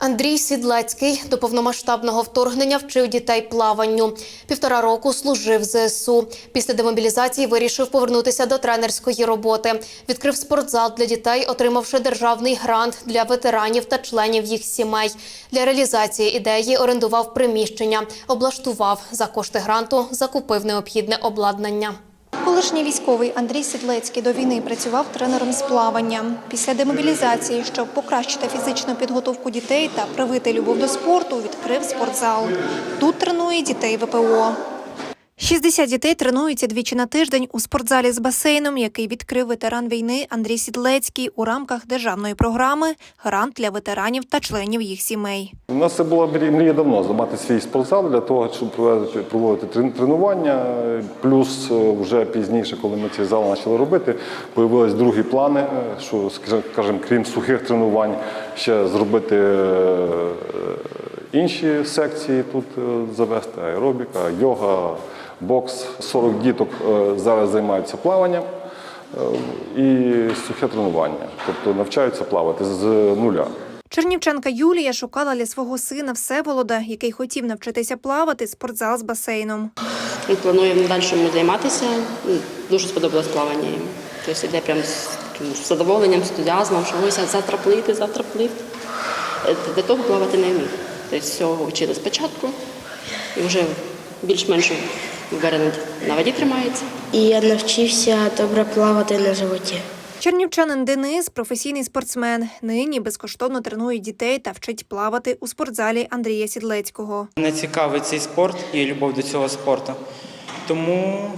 Андрій Сідлецький до повномасштабного вторгнення вчив дітей плаванню. Півтора року служив ЗСУ. Після демобілізації вирішив повернутися до тренерської роботи. Відкрив спортзал для дітей, отримавши державний грант для ветеранів та членів їх сімей. Для реалізації ідеї орендував приміщення, облаштував за кошти гранту, закупив необхідне обладнання. Колишній військовий Андрій Сідлецький до війни працював тренером з плавання. Після демобілізації, щоб покращити фізичну підготовку дітей та привити любов до спорту, відкрив спортзал. Тут тренує дітей ВПО. 60 дітей тренуються двічі на тиждень у спортзалі з басейном, який відкрив ветеран війни Андрій Сідлецький у рамках державної програми Грант для ветеранів та членів їх сімей. У нас це була мрія давно мати свій спортзал для того, щоб проводити, тренування. Плюс е, вже пізніше, коли ми цей зал почали робити, появились другі плани, е, що, скажі- скажімо, крім сухих тренувань, ще зробити е, інші секції тут завести, аеробіка, йога, бокс. 40 діток е, зараз займаються плаванням. е, І сухе тренування, тобто навчаються плавати з нуля. Чернівчанка Юлія шукала для свого сина Всеволода, який хотів навчитися плавати, спортзал з басейном. Він планує в дальшому займатися. Дуже сподобалось плавання йому. Тобто йде прям з таким задоволенням, з ентузіазмом, що ось завтра плити, завтра плити. Е, До того плавати не вмів. Тобто всього вчили спочатку і вже більш-менш вверено на воді тримається. І я навчився добре плавати на животі. Чернівчанин Денис професійний спортсмен. Нині безкоштовно тренує дітей та вчить плавати у спортзалі Андрія Сідлецького. Мене цікавить цей спорт і любов до цього спорту. Тому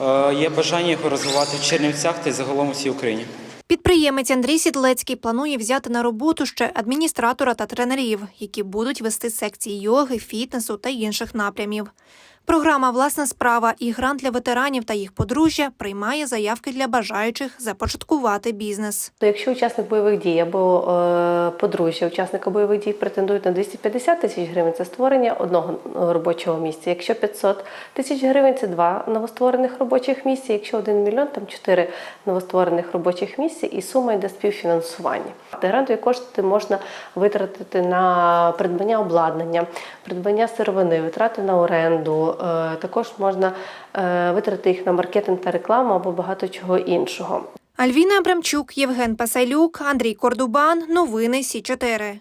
е, є бажання його розвивати в Чернівцях та й загалом у всій Україні. Підприємець Андрій Сідлецький планує взяти на роботу ще адміністратора та тренерів, які будуть вести секції йоги, фітнесу та інших напрямів. Програма Власна справа і грант для ветеранів та їх подружжя приймає заявки для бажаючих започаткувати бізнес. То якщо учасник бойових дій або е, подружжя учасника бойових дій претендують на 250 тисяч гривень, це створення одного робочого місця. Якщо 500 тисяч гривень, це два новостворених робочих місця. Якщо 1 мільйон, там 4 новостворених робочих місця і сума йде співфінансування. Грантові кошти можна витратити на придбання обладнання, придбання сировини, витрати на оренду. Е, Також можна витрати витратити їх на маркетинг та рекламу або багато чого іншого. Альвіна Абрамчук, Євген Пасайлюк, Андрій Кордубан. Новини Сі 4